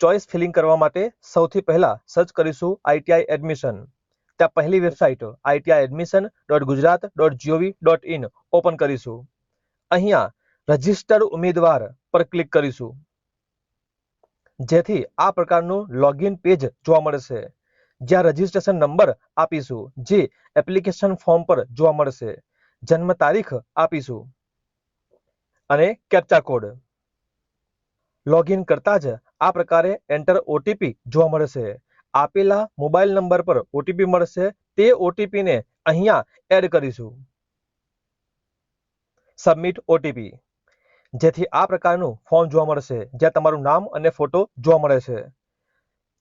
Choice feeling કરવા માટે સૌથી પહેલા સર્ચ કરીશું આઈટીઆઈ એડમિશન. ત્યાં પહેલી website ITI admission dot Gujarat dot GOV dot in open કરીશું. અહીંયા રજિસ્ટર્ડ ઉમેદવાર પર ક્લિક કરીશું. જેથી આ પ્રકારનું લોગિન પેજ જોવા મળશે. જ્યાં રજિસ્ટ્રેશન નંબર આપીશું, જે એપ્લિકેશન ફોર્મ પર જોવા મળશે. જન્મ તારીખ આપીશું. અને કેપ્ચા કોડ. લોગિન કરતા જ આ પ્રકારે એન્ટર ઓટીપી જોવા મળશે. આપેલા મોબાઈલ નંબર પર ઓટીપી મળશે. તે ઓટીપીને અહીંયા એડ કરીશું. સબમિટ ઓટીપી જેથી આ પ્રકારનું ફોર્મ જોવા મળશે. જ્યાં તમારું નામ અને ફોટો જોવા મળે છે.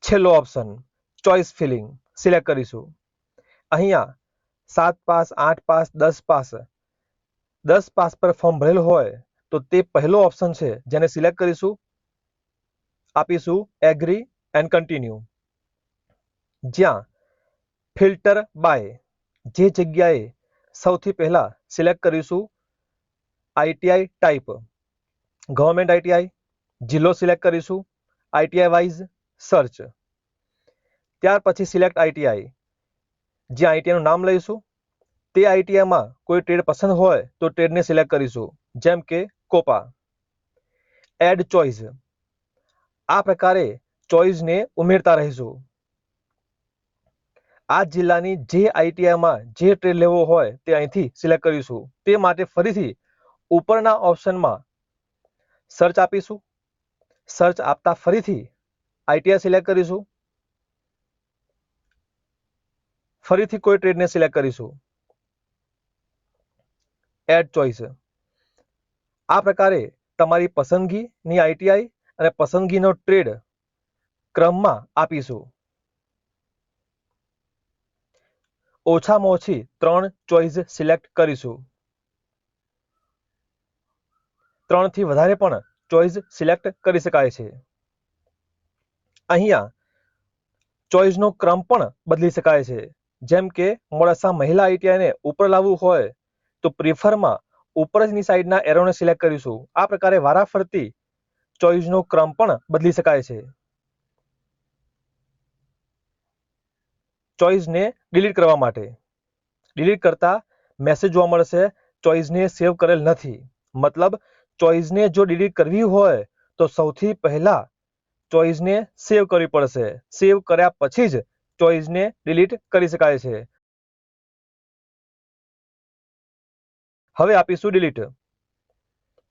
છેલ્લો ઓપ્શન ચોઇસ ફિલિંગ સિલેક્ટ કરીશું. અહીંયા સાત પાસ, આઠ પાસ, દસ પાસ. દસ પાસ પર ફોર્મ ભરેલું હોય તો તે પહેલો ઓપ્શન છે. જેને સિલેક્ટ કરીશું. આપીશું એગ્રી એન્ડ કન્ટિન્યુ જ્યાં ફિલ્ટર બાય જે જગ્યાએ સૌથી પહેલાં સિલેક્ટ કરીશું આઈટીઆઈ ટાઈપ ગવર્મેન્ટ આઈટીઆઈ જિલ્લો સિલેક્ટ કરીશું આઈટીઆઈ વાઇઝ સર્ચ ત્યાર પછી સિલેક્ટ આઈટીઆઈ જ્યાં આઈટીઆઈનું નામ લઈશું, તે આઈટીઆઈમાં કોઈ ટ્રેડ પસંદ હોય તો ટ્રેડને સિલેક્ટ કરીશું, જેમ કે કોપા. એડ ચોઇસ આ પ્રકારે ચોઇસને ઉમેરતા રહીશું. આ જિલ્લાની જે આઈટીઆઈમાં જે ટ્રેડ લેવો હોય તે અહીંથી સિલેક્ટ કરીશું. તે માટે ફરીથી ઉપરના ઓપ્શનમાં સર્ચ આપીશું. સર્ચ આપતા ફરીથી આઈટીઆઈ સિલેક્ટ કરીશું. ફરીથી કોઈ ટ્રેડને સિલેક્ટ કરીશું. એડ ચોઇસ આ પ્રકારે તમારી પસંદગીની આઈટીઆઈ અને પસંદગીનો ટ્રેડ ક્રમમાં આપીશું. ઓછામાં ઓછી ત્રણ ચોઇસ સિલેક્ટ કરીશું. ત્રણથી વધારે પણ ચોઇસ સિલેક્ટ કરી શકાય છે. અહીંયા ચોઇસનો ક્રમ પણ બદલી શકાય છે. જેમ કે મોડાસા મહિલા આઈટીઆઈને ઉપર લાવવું હોય તો પ્રિફરમાં ઉપર જની સાઈડના એરોને સિલેક્ટ કરીશું. આ પ્રકારે વારાફરતી ચોઇસનો ક્રમ પણ બદલી શકાય છે. ચોઇસને ડિલીટ કરવા માટે. ડિલીટ કરતા મેસેજ જોવા મળશે ચોઇસને સેવ કરેલ નથી. મતલબ ચોઇસને જો ડિલીટ કરવી હોય, તો સૌથી પહેલા ચોઇસને સેવ કરવી પડશે. સેવ કર્યા પછી જ ચોઇસને ડિલીટ કરી શકાય છે. હવે આપીશું ડિલીટ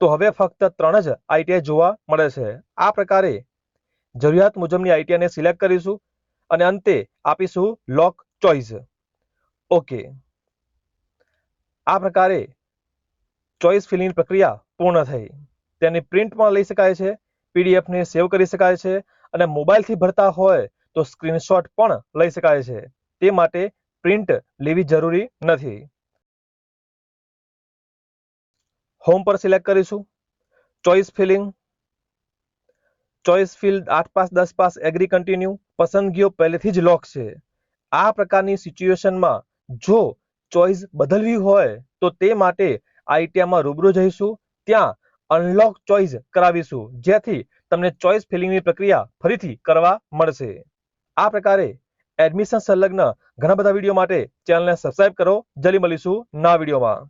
તો હવે ફક્ત ત્રણ જ આઈટીઆઈ જોવા મળે છે. આ પ્રકારે જરૂરિયાત મુજબની આઈટીઆઈને સિલેક્ટ કરીશું અને અંતે આપીશું લોક ચોઇસ ઓકે. આ પ્રકારે ચોઇસ ફિલિંગ પ્રક્રિયા પૂર્ણ થઈ. તેની પ્રિન્ટ પણ લઈ શકાય છે પીડીએફને સેવ કરી શકાય છે અને મોબાઈલથી ભરતા હોય તો સ્ક્રીનશોટ પણ લઈ શકાય છે. તે માટે પ્રિન્ટ લેવી જરૂરી નથી. હોમ પર સિલેક્ટ કરીશું. ચોઇસ ફિલિંગ ચોઇસ ફિલ્ડ આઠ પાસ દસ પાસ એગ્રી કન્ટિન્યુ પસંદગીઓ પહેલેથી જ લોક છે. આ પ્રકારની સિચ્યુએશનમાં જો ચોઇસ બદલવી હોય તો તે માટે આઈટીઆઈમાં રૂબરૂ જઈશું. ત્યાં અનલોક ચોઇસ કરાવીશું, જેથી તમને ચોઇસ ફિલિંગની પ્રક્રિયા ફરીથી કરવા મળશે. આ પ્રકારે એડમિશન સંલગ્ન ઘણા બધા વીડિયો માટે ચેનલને સબસ્ક્રાઇબ કરો. જલ્દી મળીશું ના વિડીયોમાં